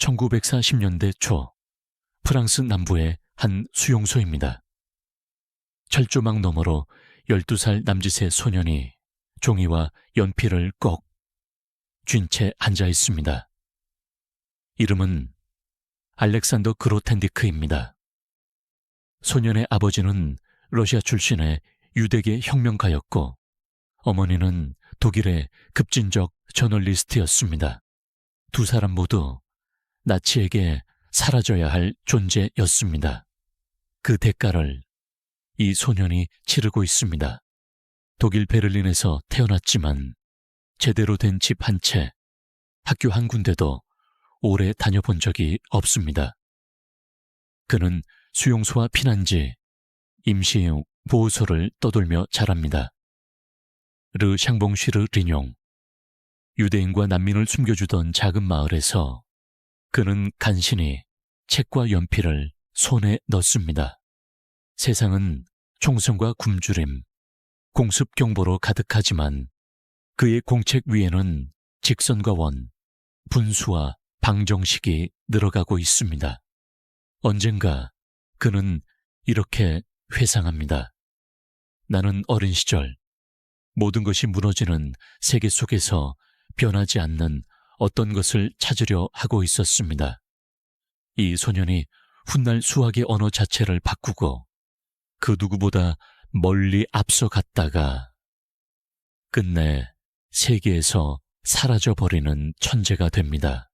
1940년대 초 프랑스 남부의 한 수용소입니다. 철조망 너머로 12살 남짓의 소년이 종이와 연필을 꼭 쥔 채 앉아 있습니다. 이름은 알렉산더 그로텐디크입니다. 소년의 아버지는 러시아 출신의 유대계 혁명가였고 어머니는 독일의 급진적 저널리스트였습니다. 두 사람 모두 나치에게 사라져야 할 존재였습니다. 그 대가를 이 소년이 치르고 있습니다. 독일 베를린에서 태어났지만 제대로 된 집 한 채, 학교 한 군데도 오래 다녀본 적이 없습니다. 그는 수용소와 피난지, 임시용 보호소를 떠돌며 자랍니다. 르 샹봉쉬르 리뇽, 유대인과 난민을 숨겨주던 작은 마을에서 그는 간신히 책과 연필을 손에 넣습니다. 세상은 총성과 굶주림, 공습 경보로 가득하지만 그의 공책 위에는 직선과 원, 분수와 방정식이 늘어가고 있습니다. 언젠가 그는 이렇게 회상합니다. 나는 어린 시절 모든 것이 무너지는 세계 속에서 변하지 않는 어떤 것을 찾으려 하고 있었습니다. 이 소년이 훗날 수학의 언어 자체를 바꾸고 그 누구보다 멀리 앞서갔다가 끝내 세계에서 사라져버리는 천재가 됩니다.